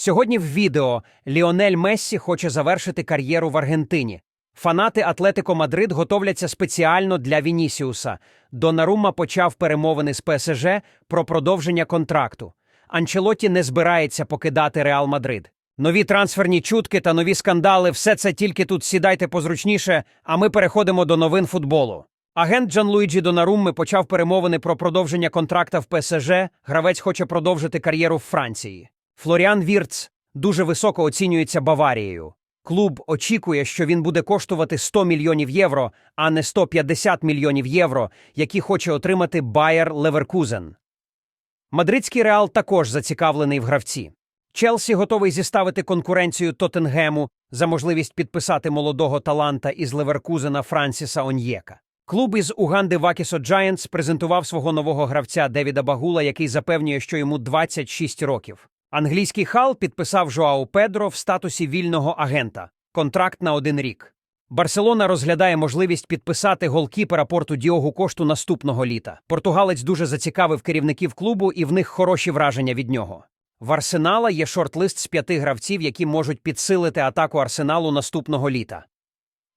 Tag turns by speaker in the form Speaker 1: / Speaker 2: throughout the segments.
Speaker 1: Сьогодні в відео Ліонель Мессі хоче завершити кар'єру в Аргентині. Фанати Атлетико Мадрид готовляться спеціально для Вінісіуса. Донарума почав перемовини з ПСЖ про продовження контракту. Анчелоті не збирається покидати Реал Мадрид. Нові трансферні чутки та нові скандали все це тільки тут сідайте позручніше, а ми переходимо до новин футболу. Агент Джан Луїджі Донарумми почав перемовини про продовження контракта в ПСЖ. Гравець хоче продовжити кар'єру в Франції. Флоріан Вірц дуже високо оцінюється Баварією. Клуб очікує, що він буде коштувати 100 мільйонів євро, а не 150 мільйонів євро, які хоче отримати Байер Леверкузен. Мадридський реал також зацікавлений в гравці. Челсі готовий зіставити конкуренцію Тоттенгему за можливість підписати молодого таланта із Леверкузена Франсіса Оньєка. Клуб із Уганди Вакісо Джаєнтс презентував свого нового гравця Девіда Багула, який запевнює, що йому 26 років. Англійський хал підписав Жоау Педро в статусі вільного агента. Контракт на один рік. Барселона розглядає можливість підписати голкіпера порту Діогу кошту наступного літа. Португалець дуже зацікавив керівників клубу, і в них хороші враження від нього. В Арсенала є шорт-лист з п'яти гравців, які можуть підсилити атаку Арсеналу наступного літа.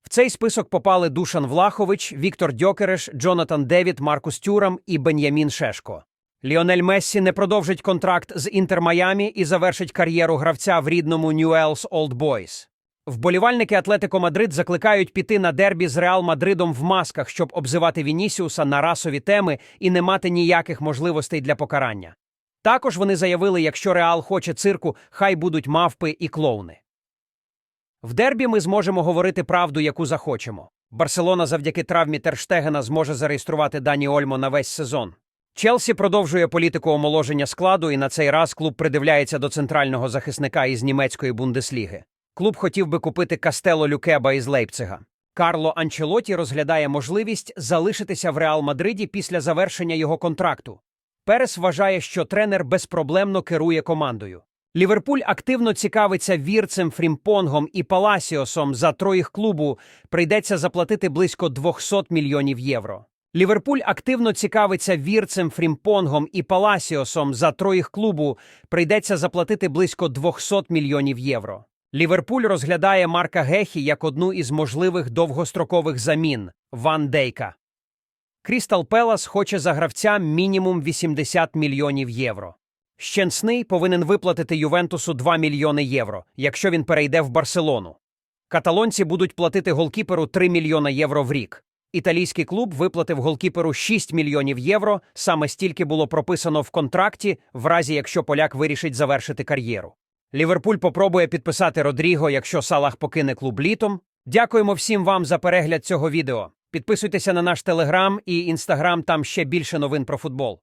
Speaker 1: В цей список попали Душан Влахович, Віктор Дьокереш, Джонатан Девід, Маркус Тюрам і Бен'ямін Шешко. Ліонель Мессі не продовжить контракт з Інтер Майамі і завершить кар'єру гравця в рідному Ньюелс Олд Бойс. Вболівальники Атлетико Мадрид закликають піти на дербі з Реал Мадридом в масках, щоб обзивати Вінісіуса на расові теми і не мати ніяких можливостей для покарання. Також вони заявили, якщо Реал хоче цирку, хай будуть мавпи і клоуни. В дербі ми зможемо говорити правду, яку захочемо. Барселона завдяки травмі Терштегена зможе зареєструвати Дані Ольмо на весь сезон. Челсі продовжує політику омоложення складу, і на цей раз клуб придивляється до центрального захисника із німецької бундесліги. Клуб хотів би купити Кастело Люкеба із Лейпцига. Карло Анчелоті розглядає можливість залишитися в Реал Мадриді після завершення його контракту. Перес вважає, що тренер безпроблемно керує командою. Ліверпуль активно цікавиться вірцем Фрімпонгом і Паласіосом за троїх клубу прийдеться заплатити близько 200 мільйонів євро. Ліверпуль активно цікавиться вірцем Фрімпонгом і Паласіосом за троїх клубу прийдеться заплатити близько 200 мільйонів євро. Ліверпуль розглядає Марка Гехі як одну із можливих довгострокових замін Ван Дейка. Крістал Пелас хоче за гравця мінімум 80 мільйонів євро. Щенсний повинен виплатити Ювентусу 2 мільйони євро, якщо він перейде в Барселону. Каталонці будуть платити голкіперу 3 мільйона євро в рік. Італійський клуб виплатив голкіперу 6 мільйонів євро, саме стільки було прописано в контракті, в разі якщо поляк вирішить завершити кар'єру. Ліверпуль попробує підписати Родріго, якщо Салах покине клуб літом. Дякуємо всім вам за перегляд цього відео. Підписуйтеся на наш телеграм і інстаграм, там ще більше новин про футбол.